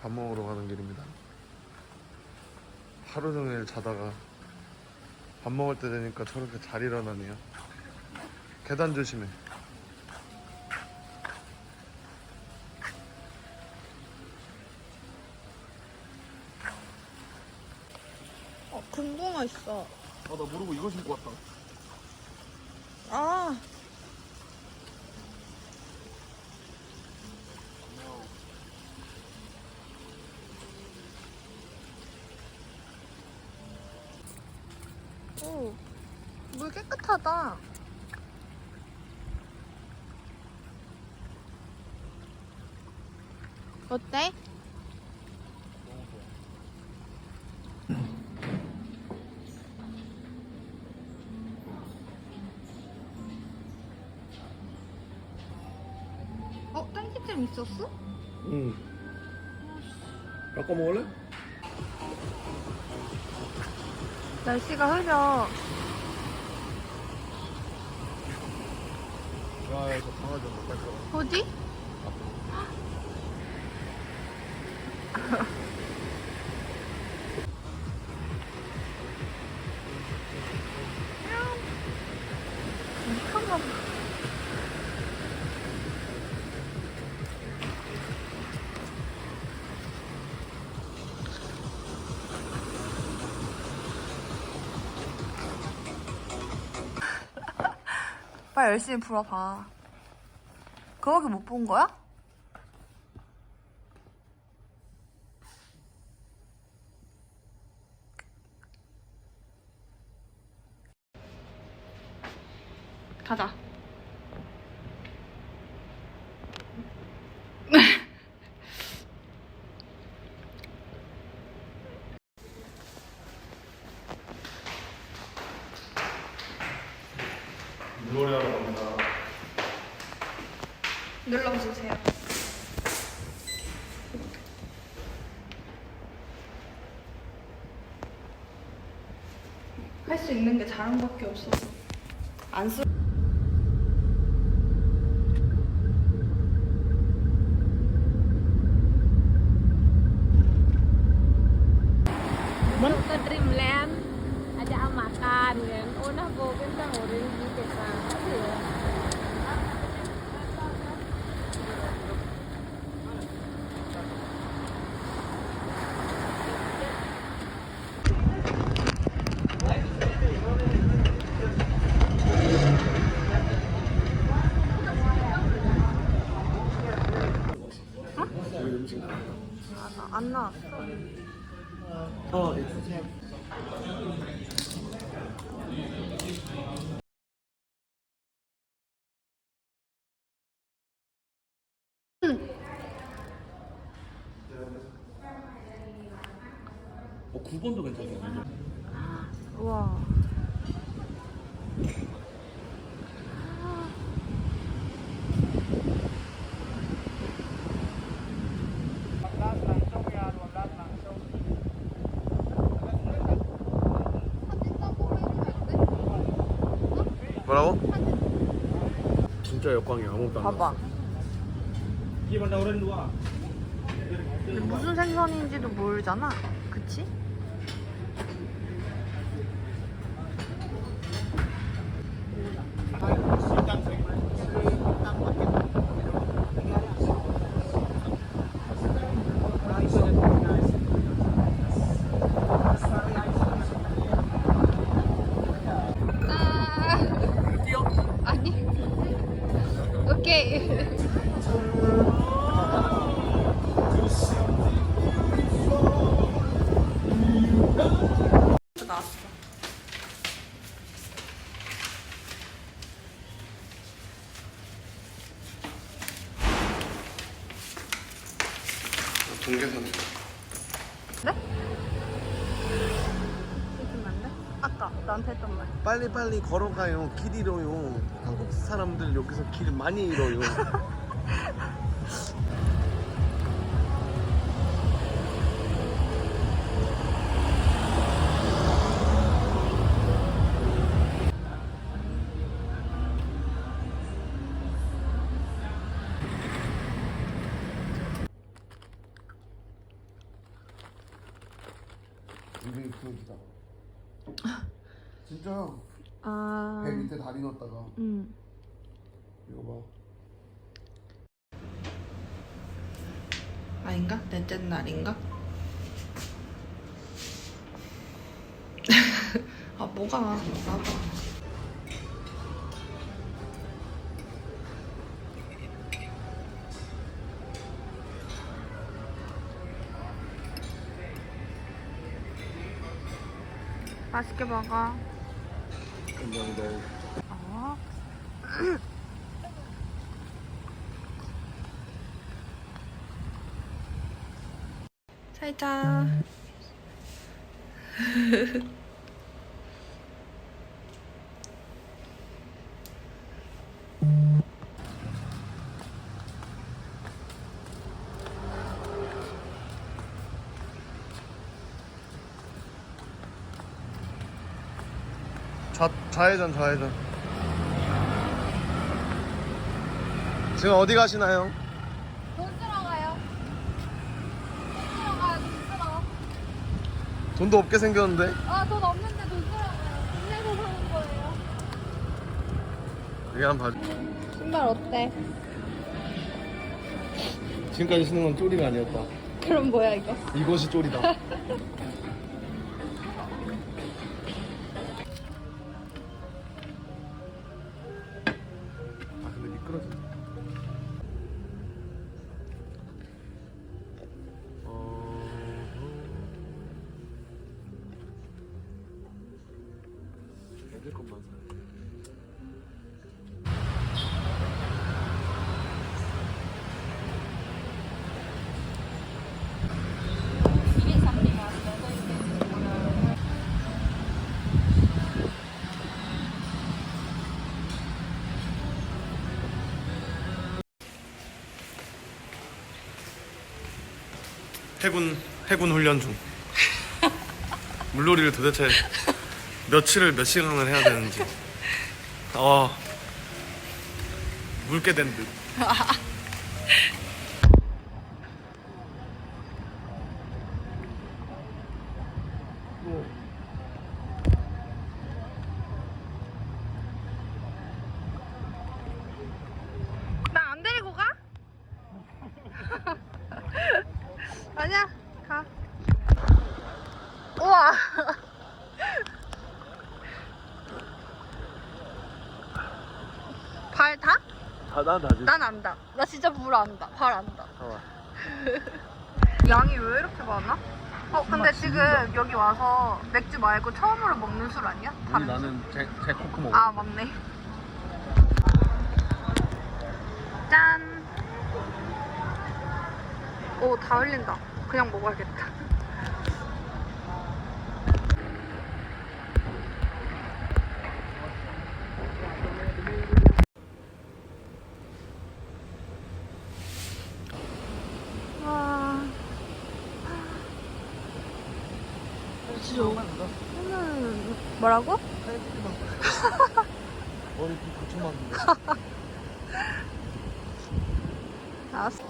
밥 먹으러 가는 길입니다. 하루 종일 자다가 밥 먹을 때 되니까 저렇게 잘 일어나네요. 계단 조심해. 금붕어 있어. 아, 나 모르고 이거 신고 왔다. 아. 오, 물 깨끗하다. 어때? 어, 땡기잼 있었어? 응. 바꿔 먹을래? 날씨가 흐려. 야, 저 강아지 못갈 거야. 어디? 빨리 열심히 불어봐. 그거밖에 못 본 거야? 가자. 물놀이 하러 갑니다. 눌러주세요. 할 수 있는 게 자랑밖에 없어서 안 쓰. ke Dreamland ajak makan kan oh nah bogen kan orang 안 나왔어. 어, 어, 9번도 괜찮네. 우와. 진짜 역광이 아무것도 안 봐봐. 무슨 생선인지도 모르잖아. 그치? 동계산. 네? 해주면 안 돼? 아까 나한테 했던 말. 빨리빨리 걸어가요. 길 잃어요. 한국 사람들 여기서 길 많이 잃어요. 우리 그기다 진짜 아, 배 밑에 다리 넣었다가 음. 이거 봐 아닌가? 넷째 날인가? 아 뭐가 나봐 맛있게 먹어. 감사합니다 어. 살 자. 좌, 좌회전 좌회전 지금 어디 가시나요? 돈 쓰러 가요. 돈 쓰러 가요. 돈 쓰러. 돈도 없게 생겼는데 아, 돈 없는데 돈 쓰러 가요. 돈 내고 사는 거예요. 여기 한번 봐줘 신발 어때? 지금까지 신는 건 쪼리가 아니었다 그럼 뭐야 이거? 이것이 쪼리다 해군 해군 훈련 중. 물놀이를 도대체 며칠을 몇 시간을 해야 되는지. 어. 물게 된 듯. 나 안 데리고 가? 아니야, 가. 우와. 발 다? 다다 다지. 난 안다. 나 진짜 물 안다. 발 안다. 봐봐. 양이 왜 이렇게 많아? 어, 근데 지금 여기 와서 맥주 말고 처음으로 먹는 술 아니야? 다른 술. 나는 제, 제 코크 먹어. 아 맞네 짠 오 다 흘린다 그냥 먹어야겠다 와 진짜 오늘 뭐라고? 머리 9천만 원. 알았어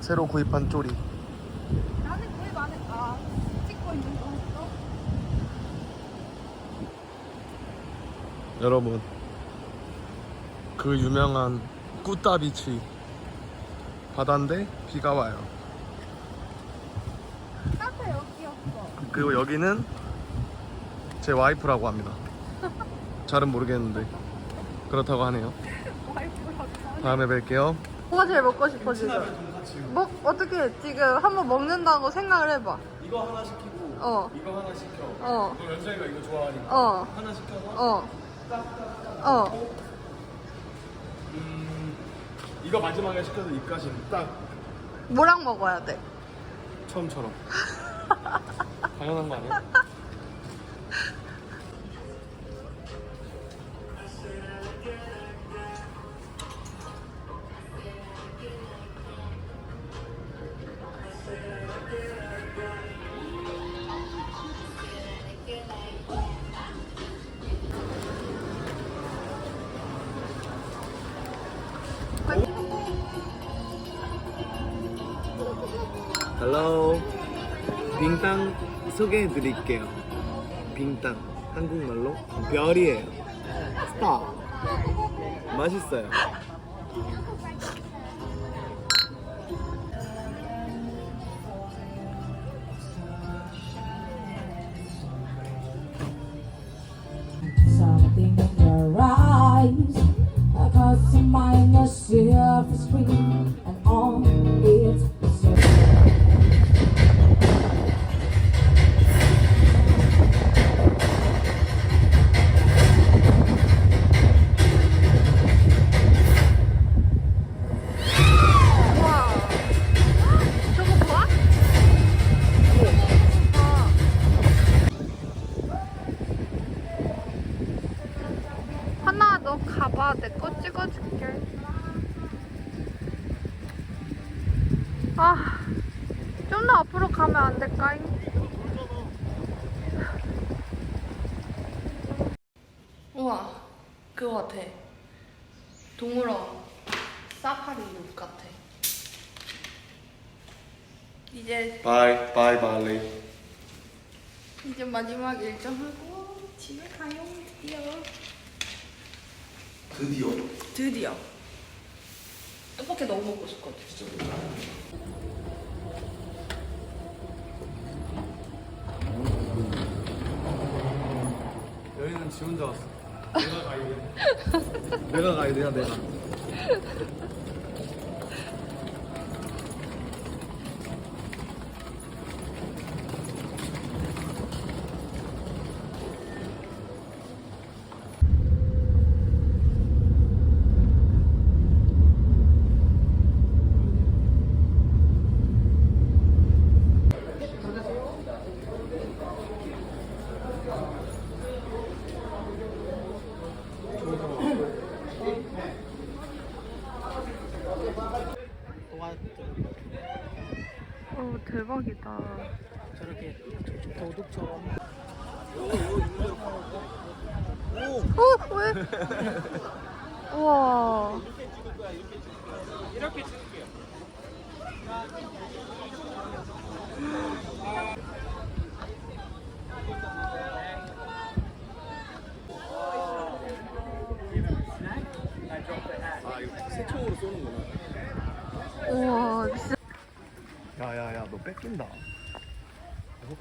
새로 구입한 쪼리. 나는 구입 안 했다 찍고 있는 거 여러분, 그 유명한 꾸따비치 바다인데 비가 와요. 카페 여기였어 그리고 여기는 제 와이프라고 합니다. 잘은 모르겠는데 그렇다고 하네요. 다음에 뵐게요. 뭐가 제일 먹고 싶어 지금? 뭐 어떻게 지금 한번 먹는다고 생각을 해봐. 이거 하나 시키고 어, 이거 하나 시켜. 어, 너 연정이가 이거 좋아하니까 어, 하나 시켜서 어, 어. 음, 이거 마지막에 시켜서 입가심 딱 뭐랑 먹어야 돼? 처음처럼. 당연한 거 아니야? Hello. 빙땅 소개해 드릴게요. 빙땅 한국말로 별이에요. 스타. 맛있어요. 가봐. 내 거 찍어줄게. 아좀 더 앞으로 가면 안 될까잉? 우와 그거 같아. 동물원 사파리 룩 같아. 이제 바이 바이 발리. 이제 마지막 일정 하고 집에 가요 드디어 드디어. 드디어 떡볶이 너무 먹고 싶거든 여기는 지 혼자 왔어. 내가 가이드. 내가 가이드야 내가. 어 대박이다 저렇게 도둑처럼. 어? 왜? 우와 아 이거 새총으로 쏘는구나. 우와 진짜 야야야 너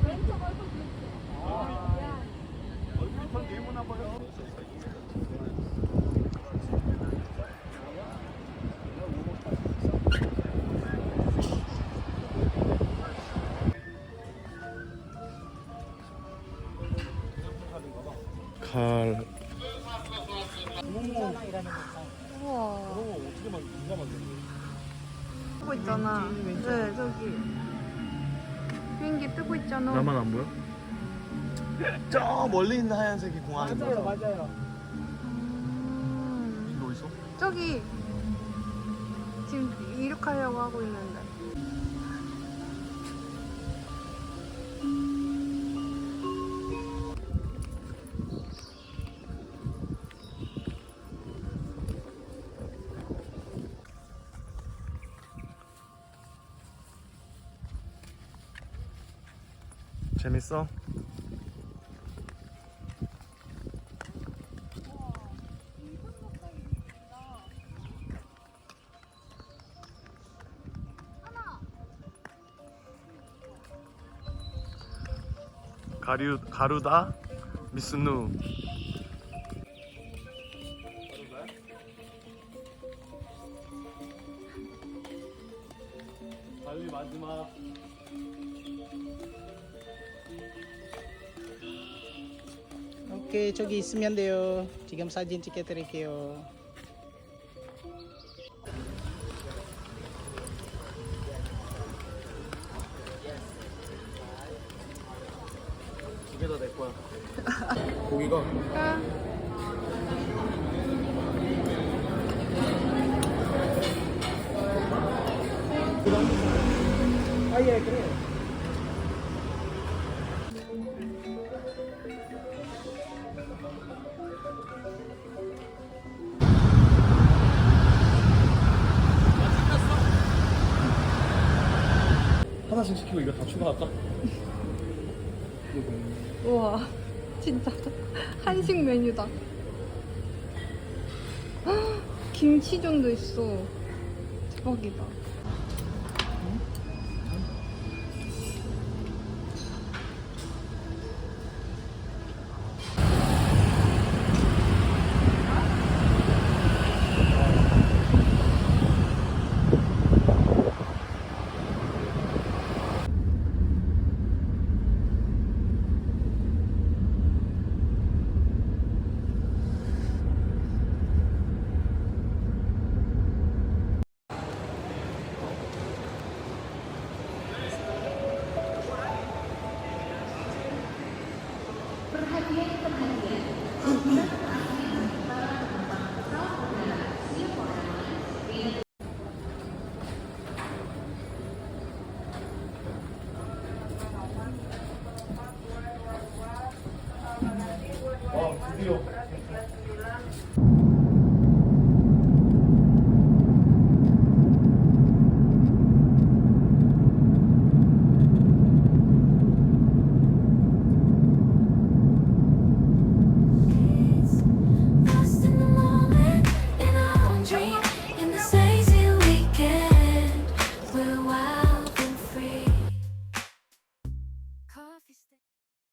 뺏긴다. 칼. 멀리 있는 하얀색이 공항인 거죠? 맞아요. 음, 이거 어딨어? 저기 지금 이륙하려고 하고 있는데 재밌어? 가류 가루다 미스누 달리 마지막. 오케이 저기 있으면 돼요. 지금 사진 찍어드릴게요. 거야. 고기가. 아예 그래. 하나씩 시키고 이거 다 추가할까? 우와 진짜. 한식 메뉴다. 헉, 김치전도 있어. 대박이다 와 드디어